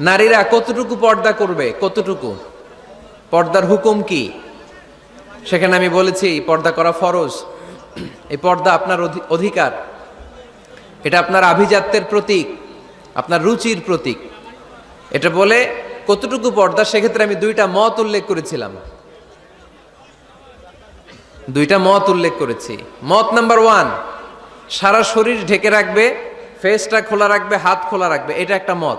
নারীরা কতটুকু পর্দা করবে? কতটুকু? পর্দার হুকুম কি? সেখানে আমি বলেছি, পর্দা করা ফরজ। এই পর্দা আপনার অধি- অধিকার। এটা আপনার আভিজাত্যের প্রতীক, আপনার রুচির প্রতীক। এটা বলে কতটুকু পর্দা, সেক্ষেত্রে আমি দুইটা মত উল্লেখ করেছিলাম। দুইটা মত উল্লেখ করেছি। মত নাম্বার ওয়ান, সারা শরীর ঢেকে রাখবে ফেসটা খোলা রাখবে, হাত খোলা রাখবে। এটা একটা মত।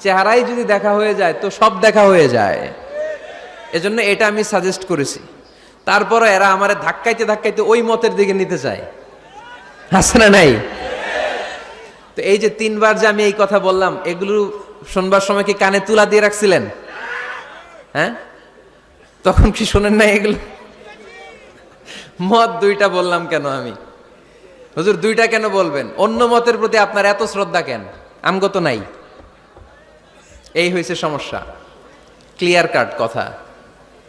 চেহারাই যদি দেখা হয়ে যায়, তো সব দেখা হয়ে যায়। এজন্য এটা আমি সাজেস্ট করেছি। তারপরে এরা আমার ধাক্কাইতে ধাক্কাইতে ওই মতের দিকে নিতে চায়। আছে না নাই? তো এই যে তিনবার যে আমি এই কথা বললাম, এগুলো শোনবার সময় কি কানে তুলা দিয়ে রাখছিলেন? হ্যাঁ? তখন কি শোনেন না এগুলো? মত দুইটা বললাম কেন আমি? হুজুর, দুইটা কেন বলবেন? অন্য মতের প্রতি আপনার এত শ্রদ্ধা কেন? আমগত নাই। এই হয়েছে সমস্যা। ক্লিয়ার কাট কথা।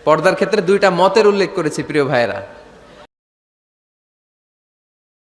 পর্দার ক্ষেত্রে দুইটা মতের উল্লেখ করেছি প্রিয় ভাইয়েরা।